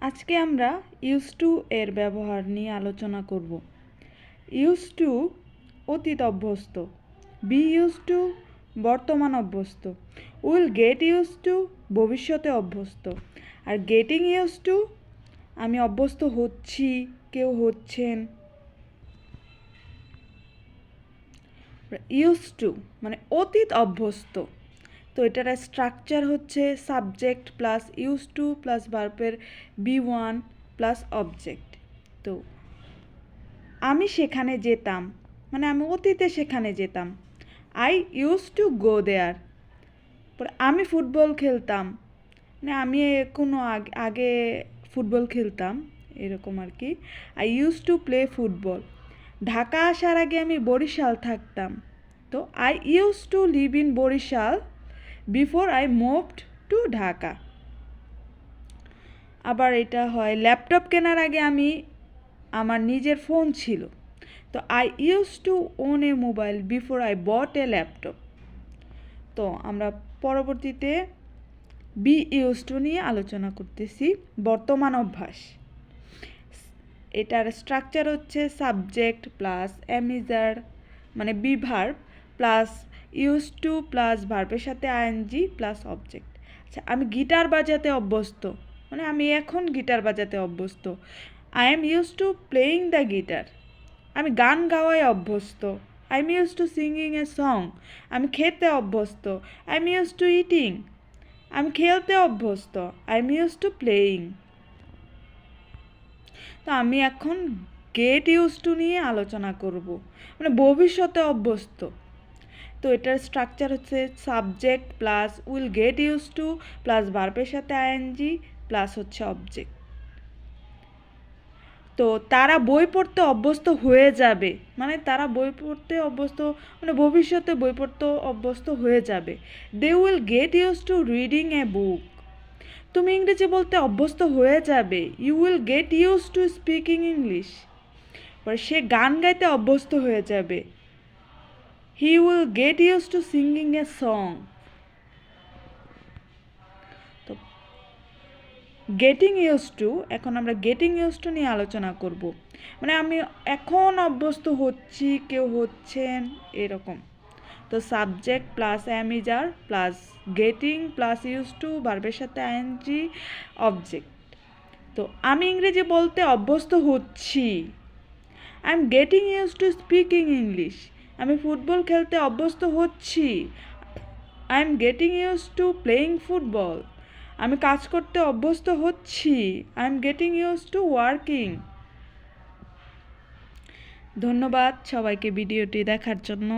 আজকে আমরা use to এর ব্যবহার নিয়ে আলোচনা করব। ইউজ টু অতীত অভ্যস্ত, বি ইউজ টু বর্তমান অভ্যস্ত, উইল গেট ইউজ টু ভবিষ্যতে অভ্যস্ত। আর গেটিং ইউজ টু, আমি অভ্যস্ত হচ্ছি, কেউ হচ্ছেন। ইউজ টু মানে অতীত অভ্যস্ত। তো এটার স্ট্রাকচার হচ্ছে subject plus use to plus ভার্বের বি ওয়ান প্লাস অবজেক্ট তো আমি সেখানে যেতাম মানে আমি অতীতে সেখানে যেতাম। I use to go there পরে আমি ফুটবল খেলতাম। মানে আমি কোনো আগে ফুটবল খেলতাম, এরকম আর কি। I use to play football Dhaka আসার আগে আমি বরিশাল থাকতাম। তো I use to live in Barishal. Before I moved to Dhaka. আবার এটা হয় ল্যাপটপ কেনার আগে আমি, আমার নিজের ফোন ছিল। তো I use to own a mobile before I bought a laptop. তো আমরা পরবর্তীতে বি ইউজ টু নিয়ে আলোচনা করতেছি, বর্তমান অভ্যাস। এটার স্ট্রাকচার হচ্ছে subject plus am is are মানে be verb plus use to plus ভার্বের সাথে আইএনজি প্লাস অবজেক্ট আচ্ছা আমি গিটার বাজাতে অভ্যস্ত। মানে আমি এখন গিটার বাজাতে অভ্যস্ত। I am use to playing the guitar আমি গান গাওয়ায় অভ্যস্ত। I am use to singing a song আমি খেতে অভ্যস্ত। I am use to eating আমি খেলতে অভ্যস্ত। I am use to playing তো আমি এখন গেট ইউজ টু নিয়ে আলোচনা করব। মানে ভবিষ্যতে অভ্যস্ত। তো এটার স্ট্রাকচার হচ্ছে subject plus will get use to plus ভার্বের সাথে আইএনজি প্লাস হচ্ছে অবজেক্ট তো তারা বই পড়তে অভ্যস্ত হয়ে যাবে। মানে তারা বই পড়তে অভ্যস্ত মানে ভবিষ্যতে বই পড়তে অভ্যস্ত হয়ে যাবে। They will get use to reading a book তুমি ইংরেজি বলতে অভ্যস্ত হয়ে যাবে। You will get use to speaking English সে গান গাইতে অভ্যস্ত হয়ে যাবে। He will get use to singing a song তো গেটিং ইউজ টু এখন আমরা গেটিং ইউজ টু নিয়ে আলোচনা করব। মানে আমি এখন অভ্যস্ত হচ্ছি, কেউ হচ্ছেন, এরকম। তো subject plus am is are plus getting plus use to ভার্বের সাথে আইএনজি অবজেক্ট তো আমি ইংরেজি বলতে অভ্যস্ত হচ্ছি। I am getting use to speaking English আমি ফুটবল খেলতে অভ্যস্ত হচ্ছি। I am getting use to playing football আমি কাজ করতে অভ্যস্ত হচ্ছি। I am getting use to working ধন্যবাদ সবাইকে ভিডিওটি দেখার জন্য।